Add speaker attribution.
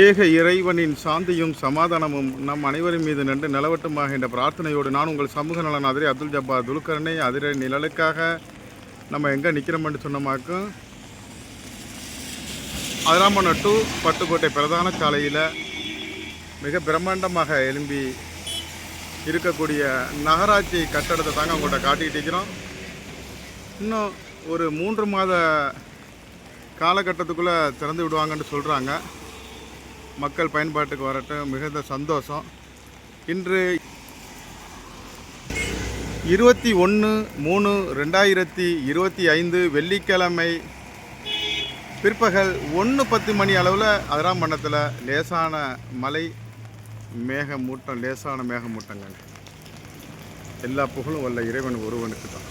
Speaker 1: ஏக இறைவனின் சாந்தியும் சமாதானமும் நம் அனைவரின் மீது நின்று நிலவட்டுமாக என்ற பிரார்த்தனையோடு நான் உங்கள் சமூக நலன் அதிரை அப்துல் ஜப்பா துல்கர்னே அதிரை நிழலுக்காக நம்ம எங்கே நிற்கிறோம்னு சொன்னமாக்கும் அதிராமணம் டு பட்டுக்கோட்டை பிரதான சாலையில் மிக பிரம்மாண்டமாக எழும்பி இருக்கக்கூடிய நகராட்சி கட்டடத்தை தாங்க உங்கள்கிட்ட காட்டிக்கிட்டு இருக்கிறோம். இன்னும் ஒரு மூன்று மாத காலகட்டத்துக்குள்ளே திறந்து விடுவாங்கன்னு சொல்கிறாங்க மக்கள் பயன்பாட்டுக்கு வரட்டும் மிகுந்த சந்தோஷம். இன்று இருபத்தி ஒன்று மூணு ரெண்டாயிரத்தி இருபத்தி ஐந்து வெள்ளிக்கிழமை பிற்பகல் ஒன்று பத்து மணி அளவில் அதிராம்பண்ணத்தில் லேசான மலை மேகமூட்டம் லேசான மேகமூட்டங்கள். எல்லா புகழும் வல்ல இறைவன் ஒருவனுக்கு தான்